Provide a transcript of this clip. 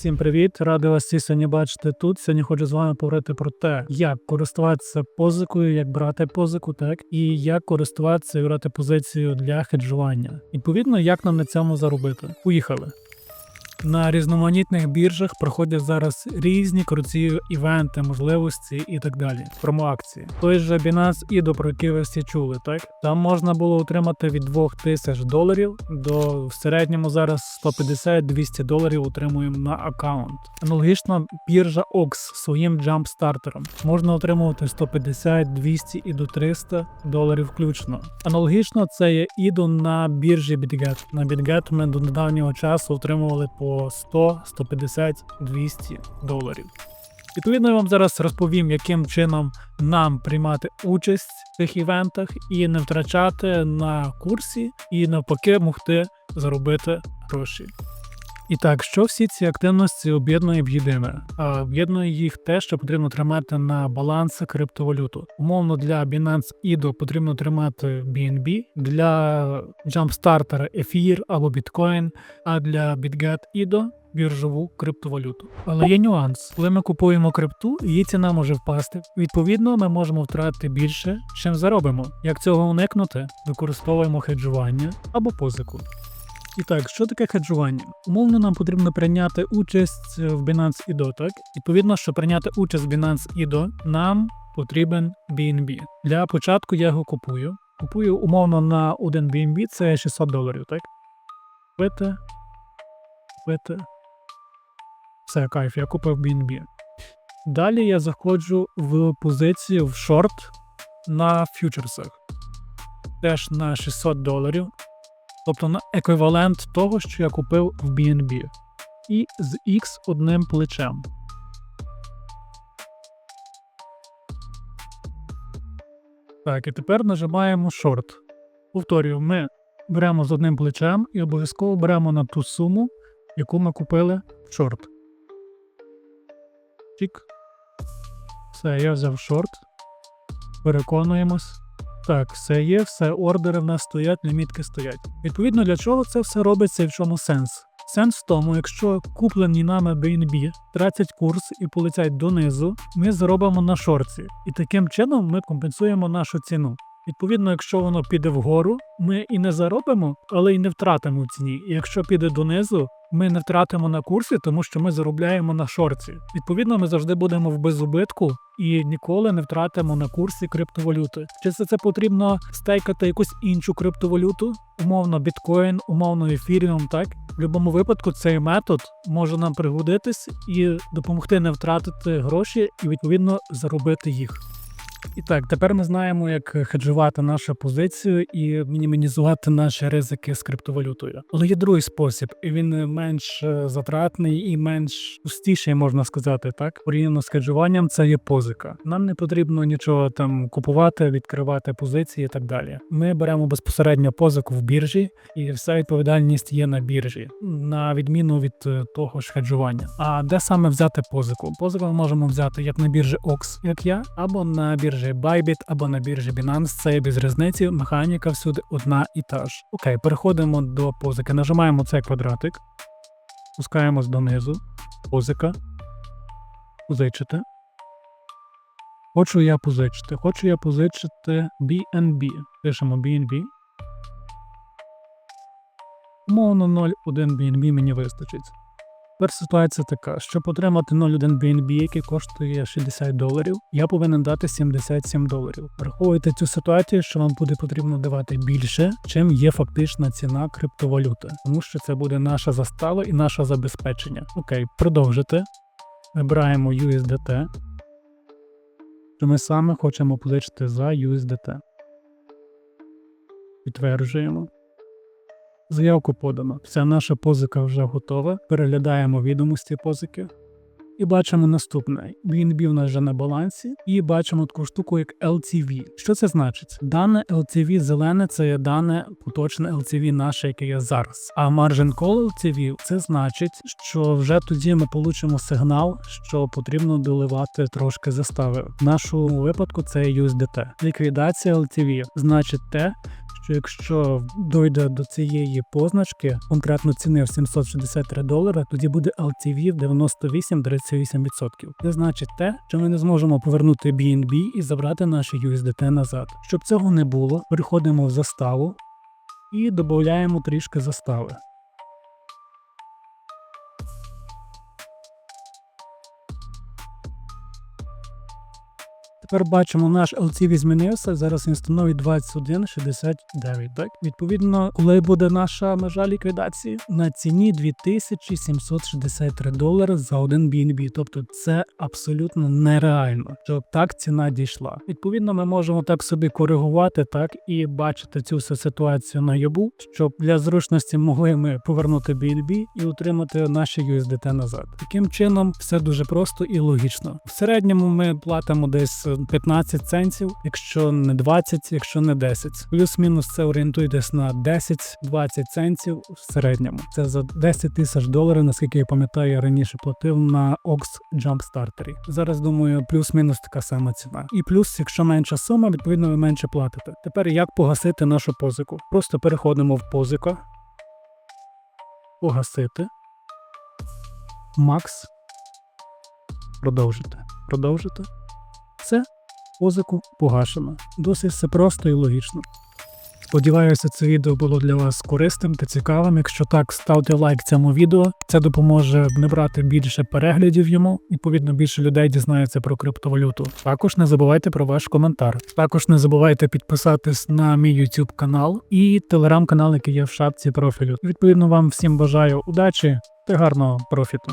Всім привіт! Радий вас всі сьогодні бачити тут. Сьогодні хочу з вами поговорити про те, як користуватися позикою, як брати позику, так і як користуватися і брати позицію для хеджування. Відповідно, як нам на цьому заробити. Поїхали. На різноманітних біржах проходять зараз різні круті івенти, можливості і так далі. Промоакції. Той же Binance IDO, про який ви всі чули, так там можна було отримати від 2000 доларів до в середньому зараз 150-200 доларів отримуємо на аккаунт. Аналогічно біржа OX своїм джампстартером можна отримувати 150, 200 і до 300 доларів включно. Аналогічно це є IDO на біржі BitGet. На BitGet ми до недавнього часу отримували по 100, 150, 200 доларів. Відповідно, я вам зараз розповім, яким чином нам приймати участь в цих івентах і не втрачати на курсі, і навпаки могти заробити гроші. І так, що всі ці активності об'єднує в єдине? Об'єднує їх те, що потрібно тримати на балансі криптовалюту. Умовно для Binance IDO потрібно тримати BNB, для Jumpstarter Ефір або Bitcoin, а для BitGet IDO біржову криптовалюту. Але є нюанс. Коли ми купуємо крипту, її ціна може впасти. Відповідно, ми можемо втратити більше, чим заробимо. Як цього уникнути? Використовуємо хеджування або позику. І так, що таке хеджування? Умовно нам потрібно прийняти участь в Binance IDO, так? Відповідно, щоб прийняти участь в Binance IDO, нам потрібен BNB. Для початку я його купую. Купую умовно на один BNB, це 600 доларів, так? Купити. Купити. Все, кайф, я купив BNB. Далі я заходжу в позицію в шорт на фьючерсах. Теж на 600 доларів. Тобто на еквівалент того, що я купив в BNB. І з X одним плечем. Так, і тепер нажимаємо шорт. Повторюю, ми беремо з одним плечем і обов'язково беремо на ту суму, яку ми купили в шорт. Чік. Все, я взяв шорт. Переконуємось. Так, все є, все, ордери в нас стоять, лімітки стоять. Відповідно, для чого це все робиться і в чому сенс? Сенс в тому, якщо куплені нами BNB тратять курс і полетять донизу, ми заробимо на шорці. І таким чином ми компенсуємо нашу ціну. Відповідно, якщо воно піде вгору, ми і не заробимо, але й не втратимо ціні. І якщо піде донизу, ми не втратимо на курсі, тому що ми заробляємо на шорці. Відповідно, ми завжди будемо в безубитку і ніколи не втратимо на курсі криптовалюти. Чи це, це потрібно стейкати якусь іншу криптовалюту, умовно біткоін, умовно ефіріум, так? В будь-якому випадку цей метод може нам пригодитись і допомогти не втратити гроші і відповідно заробити їх. І так, тепер ми знаємо, як хеджувати нашу позицію і мінімізувати наші ризики з криптовалютою. Але є другий спосіб, і він менш е, затратний і менш пустіший, можна сказати, так порівняно з хеджуванням. Це є позика. Нам не потрібно нічого там купувати, відкривати позиції і так далі. Ми беремо безпосередньо позику в біржі, і вся відповідальність є на біржі, на відміну від е, того ж хеджування. А де саме взяти позику? Позику ми можемо взяти як на біржі OX, як я, або на біржі Bybit, або на біржі Binance. Це без різниці. Механіка всюди одна і та ж. Окей, переходимо до позики. Нажимаємо цей квадратик, спускаємось донизу. Позика. Позичити. Хочу я позичити. Хочу я позичити BNB. Пишемо BNB. Умовно 0,1 BNB мені вистачить. Тепер ситуація така: щоб отримати 0,1 BNB, який коштує 60 доларів, я повинен дати 77 доларів. Враховуйте цю ситуацію, що вам буде потрібно давати більше, чим є фактична ціна криптовалюти, тому що це буде наша застава і наше забезпечення. Окей, продовжити. Вибираємо USDT. Що ми саме хочемо позичити за USDT. Підтверджуємо. Заявку подано. Вся наша позика вже готова. Переглядаємо відомості позики. І бачимо наступне: BNB в нас вже на балансі, і бачимо таку штуку, як LTV. Що це значить? Дане LTV зелене це є дане поточне LTV наше, яке є зараз. А Margin Call LTV це значить, що вже тоді ми получимо сигнал, що потрібно доливати трошки застави. В нашому випадку це USDT. Ліквідація LTV значить те, що що якщо дойде до цієї позначки, конкретно ціни в 763 долара, тоді буде LTV в 98-38%. Це значить те, що ми не зможемо повернути BNB і забрати наші USDT назад. Щоб цього не було, переходимо в заставу і додаємо трішки застави. Тепер бачимо, наш LTV змінився. Зараз він становить 21,69. Так? Відповідно, коли буде наша межа ліквідації на ціні 2763 долари за один BNB. Тобто це абсолютно нереально, щоб так ціна дійшла. Відповідно, ми можемо так собі коригувати, так і бачити цю всю ситуацію на ябу, щоб для зручності могли ми повернути BNB і отримати наші USDT назад. Таким чином, все дуже просто і логічно. В середньому ми платимо десь 15 центів, якщо не 20, якщо не 10. Плюс-мінус це орієнтуйтесь на 10-20 центів в середньому. Це за 10 тисяч доларів, наскільки я пам'ятаю, я раніше платив на OX Jumpstarter. Зараз думаю, плюс-мінус така сама ціна. І плюс, якщо менша сума, відповідно ви менше платите. Тепер як погасити нашу позику? Просто переходимо в позика, погасити. Макс. Продовжити. Продовжити. Позику погашено. Досить все просто і логічно. Сподіваюся, це відео було для вас корисним та цікавим. Якщо так, ставте лайк цьому відео. Це допоможе набрати більше переглядів йому. Відповідно, більше людей дізнається про криптовалюту. Також не забувайте про ваш коментар. Також не забувайте підписатись на мій YouTube канал і телеграм-канал, який є в шапці профілю. Відповідно, вам всім бажаю удачі та гарного профіту.